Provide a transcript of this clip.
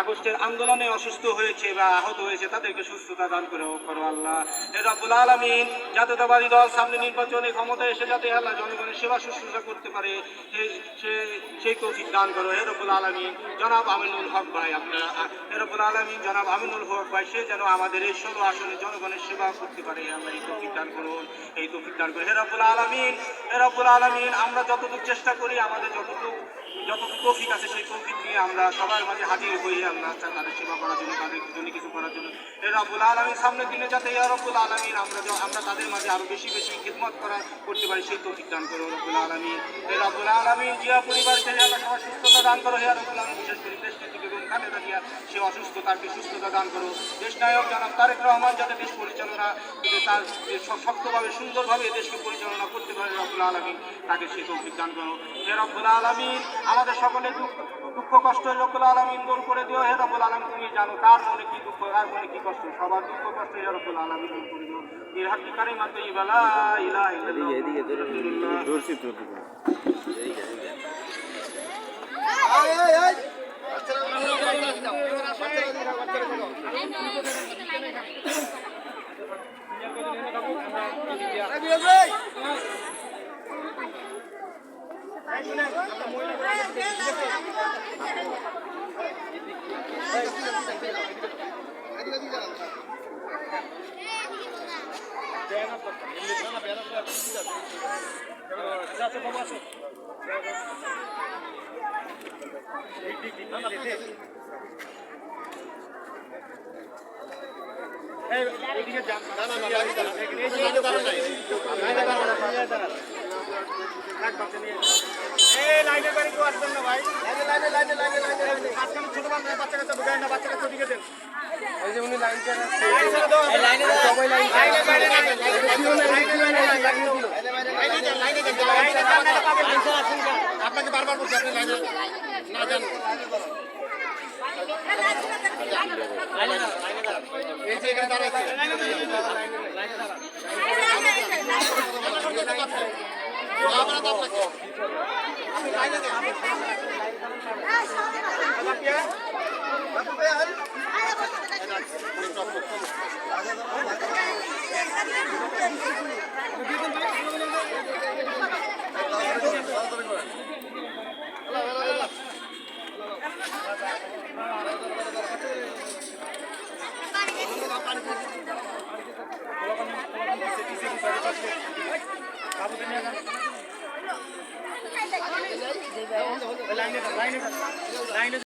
আগস্টের আন্দোলনে অসুস্থ হয়েছে বা আহত হয়েছে, তাদেরকে সুস্থতা দান করে করো আল্লাহ। এ রব্বুল আলামিন, জাতীয়তাবাদী দল সামনে নির্বাচনে ক্ষমতা এসে যাতে আল্লাহ জনগণের সেবা শুশ্রূষা করতে পারে সেই তৌফিক দান করো। হে রব্বুল জনাব আমিনুল হক ভাই, আপনারা, হে রব্বুল আলামিন, জনাব আমিনুল হক ভাই, সে যেন আমাদের এই ষোলো আসনে জনগণের সেবা করতে পারে আমরা এই তৌফিক দান করুন, এই তৌফিক দান করুন। হে রব্বুল আলামিন রব্বুল আলমিন আমরা যতটুকু চেষ্টা করি আমাদের যতটুকু যতটুকু তৌফিক আছে সেই তৌফিক নিয়ে আমরা সবার মাঝে হাজির হই। আল্লাহ তাদের সেবা করার জন্য, তাদের জন্য কিছু করার জন্য। রব্বুল আলামিন, সামনের দিনে যাতে ইয়া রব্বুল আলামিন আমরা আমরা তাদের মাঝে আরও বেশি বেশি খিদমত করা করতে পারি, সেই তৌফিক দান করো রব্বুল আলামিন। হে রব্বুল আলামিন, জিয়া পরিবারকে আল্লাহ সবার সুস্থতা দান করো। হে রব্বুল আলামিন, বিশেষ করে দেশ নেত্রী বেগম খালেদা জিয়া সে অসুস্থ তাকে সুস্থতা দান করো। দেশ নায়ক জনাব তারেক রহমান, যাতে দেশ পরিচালনা তার শক্তভাবে, সুন্দরভাবে দেশকে পরিচালনা করতে পারে রব্বুল আলামিন, তাকে সে তৌফিক দান করো। হে রব্বুল আলামিন আমাদের সকলে দুঃখ দুঃখ কষ্ট রব্বুল আলামিন দূর করে দিও হে রব্বুল আলামিন তুমি জানো কার মনে কি দুঃখ কার মনে কি কষ্ট? সবার দুঃখ কষ্ট হে রব্বুল আলামিন দূর করে দিও। নির্হাকি কারিমাত ইবালা রাসূলুল্লাহ ধরছি কাচ্চা ঢুকায় না বাচ্চা কাচ্চা ঢুকে দেন এই যে উনি লাইন চালা লাইন ছেড়ে দাও লাইনে সবাই লাইন লাইনে বাইরে লাইনে আপনাকে বারবার বলছি আপনি লাইনে না যান এই যে এখানে দাঁড়াচ্ছে লাইনে লাইনে লাইনে